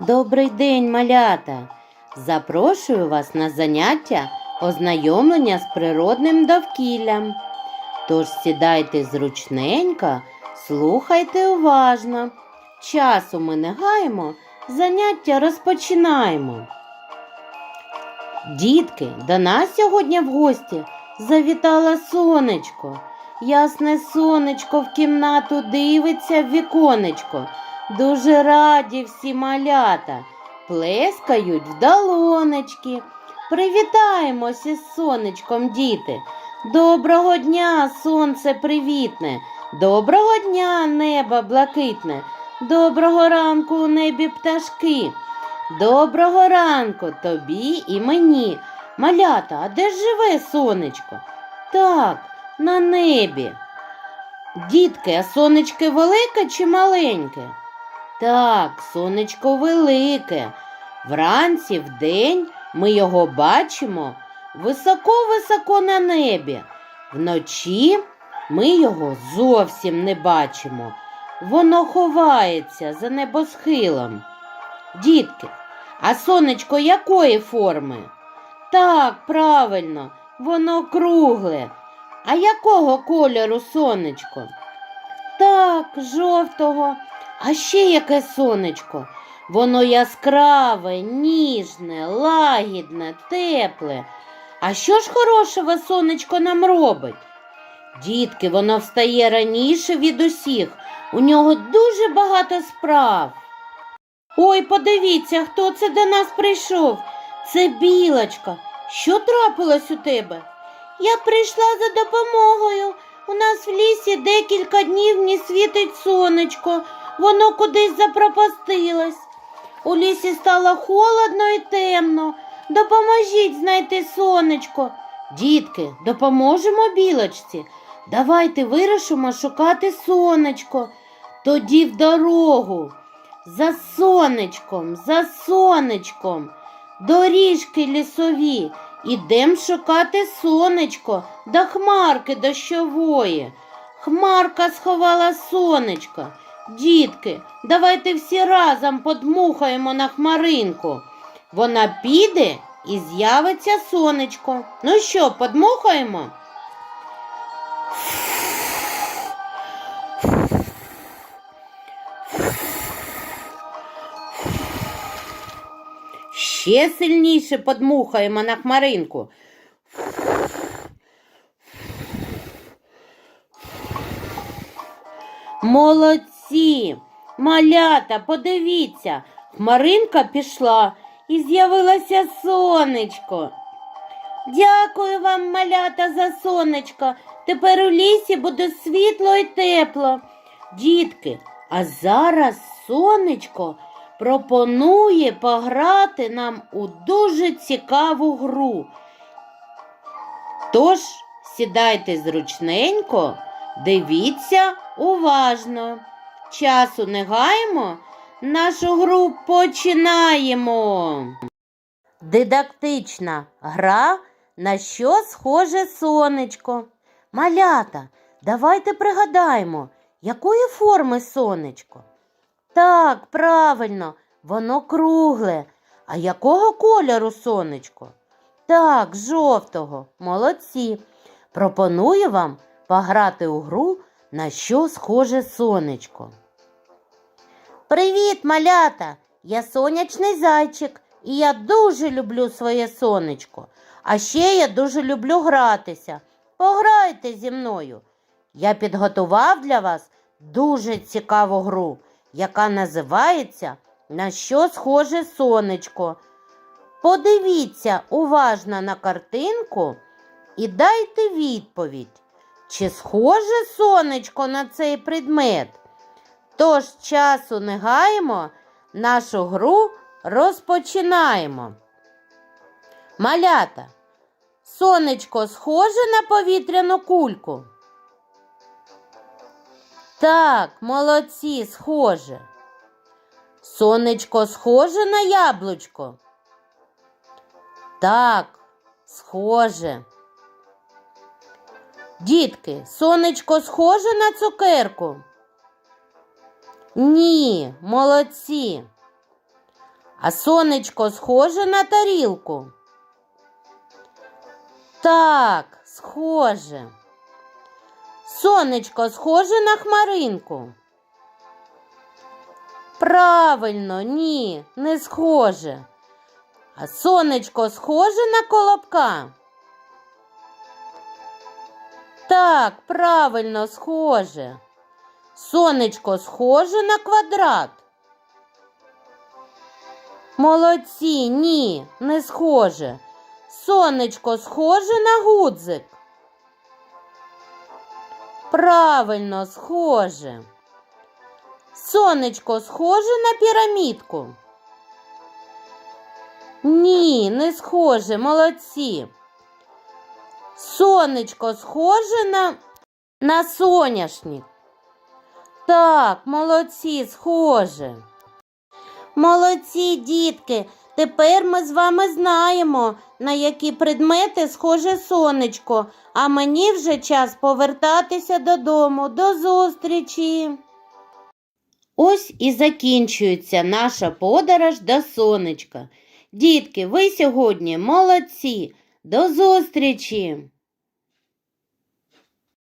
Добрий день, малята! Запрошую вас на заняття ознайомлення з природним довкіллям. Тож сідайте зручненько, слухайте уважно. Часу ми не гаємо, заняття розпочинаємо. Дітки, до нас сьогодні в гості завітала сонечко. Ясне сонечко в кімнату дивиться в віконечко. Дуже раді всі малята, плескають в долонечки. Привітаємося із сонечком, діти. Доброго дня, сонце привітне, доброго дня, небо блакитне, доброго ранку у небі пташки. Доброго ранку тобі і мені. Малята, а де живе сонечко? Так, на небі. Дітки, а сонечко велике чи маленьке? Так, сонечко велике. Вранці вдень ми його бачимо високо-високо на небі. Вночі ми його зовсім не бачимо. Воно ховається за небосхилом. Дітки, а сонечко якої форми? Так, правильно, воно кругле. А якого кольору сонечко? Так, жовтого. А ще яке сонечко? Воно яскраве, ніжне, лагідне, тепле. А що ж хорошого сонечко нам робить? Дітки, воно встає раніше від усіх. У нього дуже багато справ. Ой, подивіться, хто це до нас прийшов. Це білочка. Що трапилось у тебе? Я прийшла за допомогою. У нас в лісі декілька днів не світить сонечко, воно кудись запропастилось. У лісі стало холодно і темно. Допоможіть знайти сонечко. Дітки, допоможемо білочці. Давайте вирішимо шукати сонечко. Тоді в дорогу. За сонечком, за сонечком. Доріжки лісові. Ідем шукати сонечко до хмарки дощової. Хмарка сховала сонечко. Дітки, давайте всі разом подмухаємо на хмаринку. Вона піде і з'явиться сонечко. Ну що, подмухаємо? Ще сильніше подмухаємо на хмаринку. Молодці! Малята, подивіться, хмаринка пішла і з'явилося сонечко. Дякую вам, малята, за сонечко. Тепер у лісі буде світло і тепло. Дітки, а зараз сонечко пропонує пограти нам у дуже цікаву гру. Тож сідайте зручненько, дивіться уважно. Часу не гаємо, нашу гру починаємо. Дидактична гра, на що схоже сонечко. Малята, давайте пригадаємо, якої форми сонечко. Так, правильно, воно кругле. А якого кольору сонечко? Так, жовтого. Молодці. Пропоную вам пограти у гру, на що схоже сонечко. Привіт, малята! Я сонячний зайчик, і я дуже люблю своє сонечко. А ще я дуже люблю гратися. Пограйте зі мною. Я підготував для вас дуже цікаву гру яка називається На що схоже сонечко. Подивіться уважно на картинку і дайте відповідь, чи схоже сонечко на цей предмет. Тож часу не гаємо, нашу гру розпочинаємо. Малята, сонечко схоже на повітряну кульку. Так, молодці, схоже. Сонечко схоже на яблучко. Так, схоже. Дітки, сонечко схоже на цукерку? Ні, молодці. А сонечко схоже на тарілку? Так, схоже. Сонечко схоже на хмаринку. Правильно, ні, не схоже. А сонечко схоже на колобка? Так, правильно, схоже. Сонечко схоже на квадрат. Молодці, ні, не схоже. Сонечко схоже на гудзик. Правильно, схоже. Сонечко схоже на пірамідку. Ні, не схоже, молодці. Сонечко схоже на, на соняшник. Так, молодці, схоже. Молодці, дітки. Тепер ми з вами знаємо, на які предмети схоже сонечко, а мені вже час повертатися додому. До зустрічі. Ось і закінчується наша подорож до сонечка. Дітки, ви сьогодні молодці. До зустрічі!